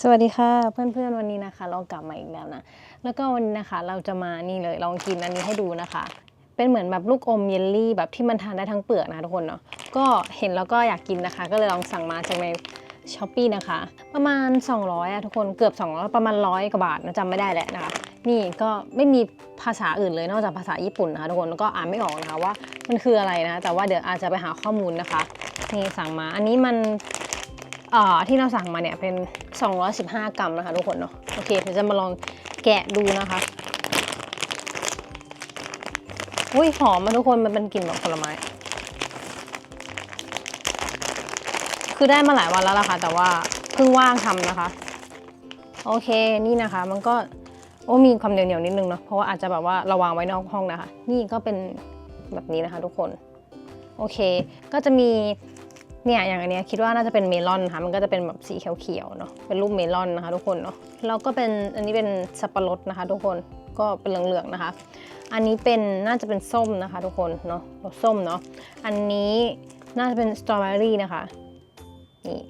สวัสดีค่ะเพื่อนๆวันนี้นะคะ เรากลับมาอีกแล้วนะแล้วก็วันนี้นะคะเราจะมานี่เลยลองกินอันนี้ให้ดูนะคะ เป็นเหมือนแบบลูกอมเยลลี่แบบที่มันทานได้ทั้งเปลือกนะทุกคนเนาะก็เห็นแล้วก็อยากกินนะคะ ก็เลยลองสั่งมาจากในช้อปปีนะคะ ประมาณ 200อะทุกคนเกือบ 200 ประมาณร้อยกว่าบาทนะจำไม่ได้แหละนะคะ นี่ก็ไม่มีภาษาอื่นเลยนอกจากภาษาญี่ปุ่นนะคะทุกคนแล้วก็อ่านไม่ออกนะคะว่ามันคืออะไรนะ แต่ว่าเดี๋ยวอาจจะไปหาข้อมูลนะคะนี่สั่งมา อันนี้มัน ที่เราสั่งมาเนี่ยเป็น 215 กรัมนะคะทุกคนเนาะโอเคเดี๋ยวจะมาลองแกะดูนะคะอุ้ยหอมมาทุกคนมันเป็นกลิ่นแบบผลไม้ คือได้มาหลายวันแล้วล่ะค่ะ แต่ว่าเพิ่งว่างทำนะคะ โอเคนี่นะคะ มันก็โอ้มีความเหนียวๆนิดนึงเนาะเพราะว่าอาจจะแบบว่าระวางไว้นอกห้องนะคะ นี่ก็เป็นแบบนี้นะคะ ทุกคน โอเค ก็จะมี เนี่ยอย่างอันเนี้ยคิดว่าน่าจะเป็นเมลอนนะคะมันก็จะเป็นแบบสีเขียวๆเนาะเป็นรูปเมลอนนะคะทุกคนเนาะแล้วก็เป็นอันนี้เป็นสับปะรดนะคะ ทุกคนก็เป็นเหลืองๆนะคะ อันนี้เป็นน่าจะเป็นส้มนะคะ ทุกคนเนาะรสส้มเนาะอันนี้น่าจะเป็นสตรอเบอรี่นะคะนี่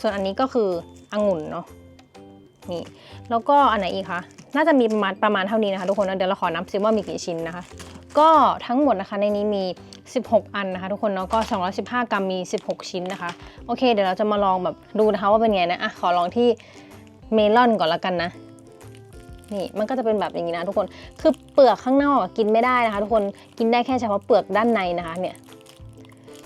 ส่วนอันนี้ก็คือองุ่นเนาะนี่แล้วก็อันไหนอีกคะน่าจะมีประมาณประมาณเท่านี้นะคะ ทุกคนนะเดี๋ยวเราขอนับซิว่ามีกี่ชิ้นนะคะก็ทั้งหมดนะคะในนี้มี 16 อันนะคะ ทุกคนเนาะก็ 215 กรัมมี 16 ชิ้นนะคะ โอเค เดี๋ยวเราจะมาลองแบบดูนะคะว่าเป็นไงนะอะขอลองที่เมลอนก่อนละกันนะนี่มันก็จะเป็นแบบอย่างนี้นะทุกคน คือเปลือกข้างนอกกินไม่ได้นะคะ ทุกคนกินได้แค่เฉพาะเปลือกด้านในนะคะเนี่ย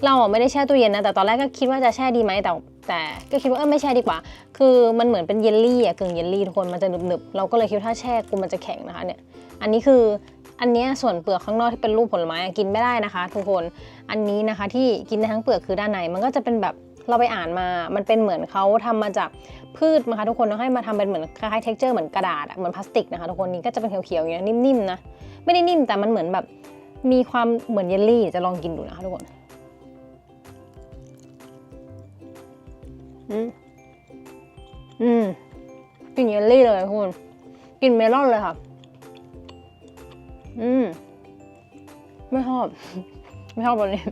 เราไม่ได้แช่ตู้เย็นนะแต่ตอนแรกก็คิดว่าจะแช่ดีไหมแต่แต่ก็คิดว่าเออไม่แช่ดีกว่า คือมันเหมือนเป็นเยลลี่อะกึ่งเยลลี่ทุกคนมันจะหนึบๆเราก็เลยคิดว่าถ้าแช่กูมันจะแข็งนะคะเนี่ยอันนี้คือ อันนี้ส่วนเปลือกข้างนอกที่เป็นรูปผลไม้อกินไม่ได้นะคะ ทุกคน อันนี้นะคะที่กินได้ทั้งเปลือกคือด้านใน มันก็จะเป็นแบบเราไปอ่านมา มันเป็นเหมือนเขาทำมาจากพืชนะคะทุกคนแล้วให้มาทำเป็นเหมือนคล้ายๆ texture เหมือนกระดาษเหมือนพลาสติกนะคะทุกคนนี่ก็จะเป็นเขียวๆอย่างเงี้นิ่มๆนะ ไม่ได้นิ่มแต่มันเหมือนแบบมีความเหมือนเยลลี่จะลองกินดูนะคะทุกคนอืมอืมกลินเยลลี่เลยทุกคนกลินเมลอนเลยค่ะ อืม ไม่ชอบ ไม่ชอบรสนี้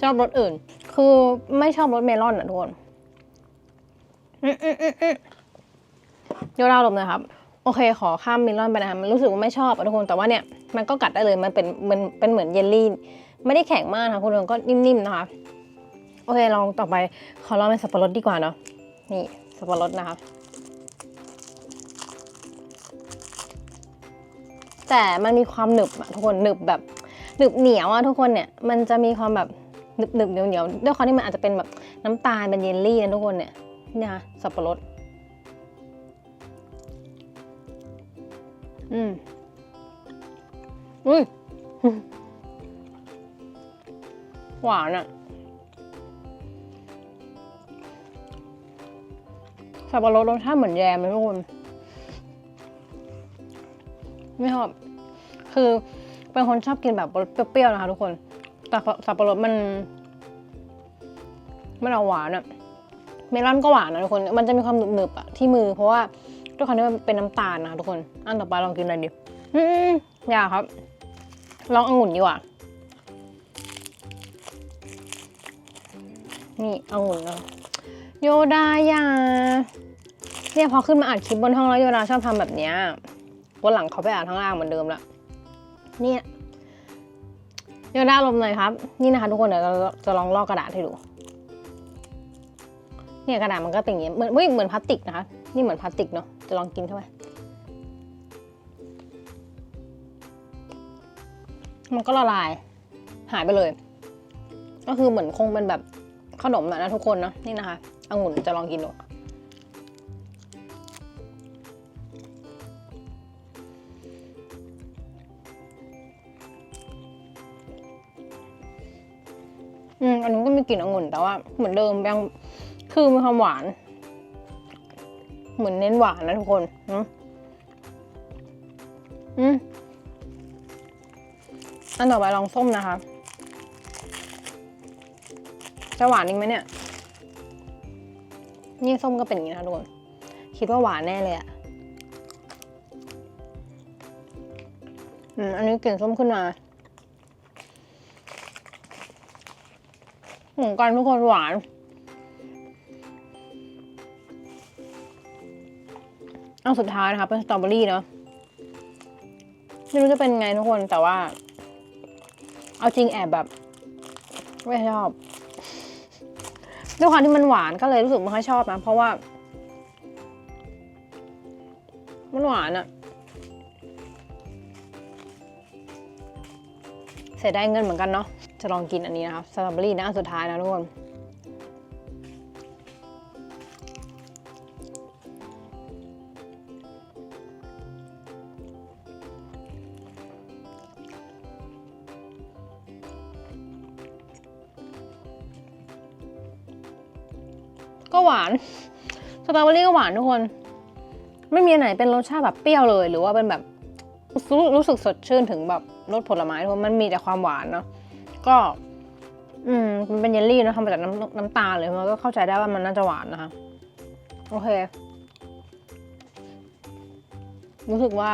ชอบรสอื่น คือไม่ชอบรสเมลอนอะทุกคนอืมอืมอืมอืมเดี๋ยวเราลบหนะครับ โอเค ขอข้ามเมลอนไปนะคะมันรู้สึกว่าไม่ชอบอะทุกคน แต่ว่าเนี่ยมันก็กัดได้เลย มันเป็นมันเป็นเหมือนเยลลี่ ไม่ได้แข็งมากนะคะคุณผู้ชมก็นิ่มๆนะคะ โอเคลองต่อไป ขอลองเป็นสับปะรดดีกว่าเนาะ นี่สับปะรดนะคะ แต่มันมีความหนึบอะทุกคนหนึบแบบหนึบเหนียวอะทุกคนเนี่ยมันจะมีความแบบหนึบหนึบเหนียวเหนียวด้วยความที่มันอาจจะเป็นแบบน้ำตาลเป็นเยลลี่นะทุกคนเนี่ยนี่ค่ะสับปะรดอืมอุ้ยหวานอะสับปะรดรสชาติเหมือนแยมเลยทุกคน ไม่ชอบ คือเป็นคนชอบกินแบบเปรี้ยวๆนะคะทุกคน แต่สับปะรดมัน มันเอาหวานอะเมลอนก็หวานนะทุกคน มันจะมีความหนึบๆอะที่มือ เพราะว่าด้วยความที่มันเป็นน้ำตาลนะคะทุกคน อันต่อไปลองกินอะไรดีอืมอย่าครับ ลององุ่นดีกว่า นี่องุ่นนะโยดายาเนี่ยพอขึ้นมาอัดคลิปบนห้องแล้วโยดาชอบทำแบบเนี้ย วันหลังเขาไปอ่านข้างล่างเหมือนเดิมละเนี่ยโยนได้ลมหน่อยครับ นี่นะคะทุกคนเดี๋ยวเราจะลองลอกกระดาษให้ดู เนี่ยกระดาษมันก็เป็นอย่างนี้เหมือนเฮ้ยเหมือนพลาสติกนะคะ นี่เหมือนพลาสติกเนาะ จะลองกินเข้าไปมันก็ละลาย หายไปเลย ก็คือเหมือนคงเป็นแบบขนมอะนะทุกคนเนาะนี่นะคะองุ่นจะลองกินดู อืมอันนี้ก็มีกลิ่นองุ่นแต่ว่าเหมือนเดิมยังคือมีความหวาน เหมือนเน้นหวานนะทุกคนอืมอืมอันต่อไปลองส้มนะคะจะหวานอีกไหมเนี่ย นี่ส้มก็เป็นอย่างนี้นะทุกคนคิดว่าหวานแน่เลยอะอืมอันนี้กลิ่นส้มขึ้นมา เหมือนกันทุกคนหวาน เอาสุดท้ายนะคะเป็นสตรอเบอรี่เนาะไม่รู้จะเป็นไงทุกคนแต่ว่า เอาจริงแอบแบบ ไม่ชอบด้วยความที่มันหวานก็เลยรู้สึกไม่ค่อยชอบนะเพราะว่า มันหวานอะเสียดายเงินเหมือนกันเนาะ จะลองกินอันนี้นะคะสตรอเบอรี่นะอันสุดท้ายนะทุกคนก็หวาน สตรอเบอรี่ก็หวานทุกคน ไม่มีอันไหนเป็นรสชาติแบบเปรี้ยวเลย หรือว่าเป็นแบบรู้รู้สึกสดชื่นถึงแบบรสผลไม้ทุกคนมันมีแต่ความหวานเนาะ ก็ อืมมันเป็นเยลลี่เนะทำมาจากน้ำน้ำตาลเลยมันก็เข้าใจได้ว่ามันน่าจะหวานนะคะ โอเค รู้สึกว่า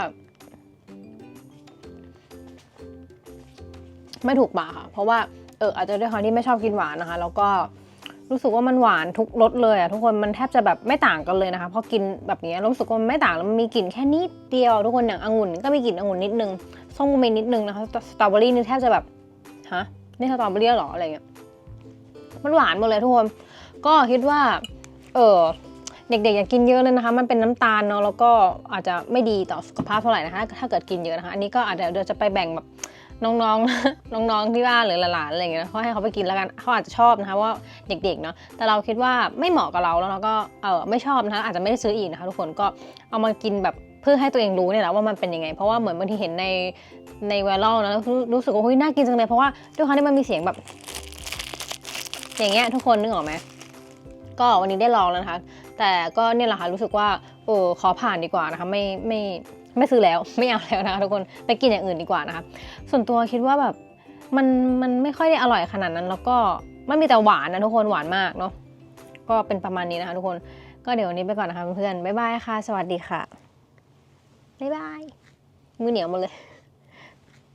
ไม่ถูกปากค่ะ เพราะว่าเอออาจจะด้วยความที่ไม่ชอบกินหวานนะคะ แล้วก็รู้สึกว่ามันหวานทุกรสเลยอะทุกคนมันแทบจะแบบไม่ต่างกันเลยนะคะพอกินแบบนี้รู้สึกว่ามันไม่ต่างแล้วมันมีกลิ่นแค่นิดเดียว ทุกคนอย่างองุ่นก็มีกลิ่นองุ่นนิดนึงส้มก็มีนิดนึงนะคะสตรอเบอรี่นี่แทบจะแบบฮะ นี่สตรอเบอรี่หรออะไรเงี้ยมันหวานหมดเลยทุกคนก็คิดว่า เออเด็กๆอย่ากินเยอะเลยนะคะ มันเป็นน้ำตาลเนาะแล้วก็อาจจะไม่ดีต่อสุขภาพเท่าไหร่นะคะ ถ้าเกิดกินเยอะนะคะ อันนี้ก็อาจจะเดี๋ยวจะไปแบ่งแบบน้องๆ น้องๆ ที่บ้านหรือหลานๆ อะไรอย่างเงี้ยเขาให้เขาไปกินแล้วกันเขาอาจจะชอบนะคะว่าเด็กๆ เนาะ แต่เราคิดว่าไม่เหมาะกับเราแล้วเราก็เออไม่ชอบนะคะอาจจะไม่ได้ซื้ออีกนะคะทุกคนก็เอามากินแบบ เพื่อให้ตัวเองรู้เนี่ยแหละว่ามันเป็นยังไง เพราะว่าเหมือนบางทีเห็นในในไวรัลนะรู้รู้สึกว่าเฮ้ยน่ากินจังเลยเพราะว่าด้วยความที่มันมีเสียงแบบ อย่างเงี้ยทุกคนนึกออกไหมก็วันนี้ได้ลองแล้วนะคะ แต่ก็เนี่ยแหละค่ะรู้สึกว่าเออขอผ่านดีกว่านะคะไม่ไม่ไม่ซื้อแล้วไม่เอาแล้วนะคะทุกคนไปกินอย่างอื่นดีกว่านะคะส่วนตัวคิดว่าแบบมันมันไม่ค่อยได้อร่อยขนาดนั้น แล้วก็ไม่มีแต่หวานนะทุกคนหวานมากเนาะก็เป็นประมาณนี้นะคะทุกคนก็เดี๋ยววันนี้ไปก่อนนะคะเพื่อนๆบ๊ายบายค่ะ สวัสดีค่ะ บ๊ายบาย มือเหนียวหมดเลย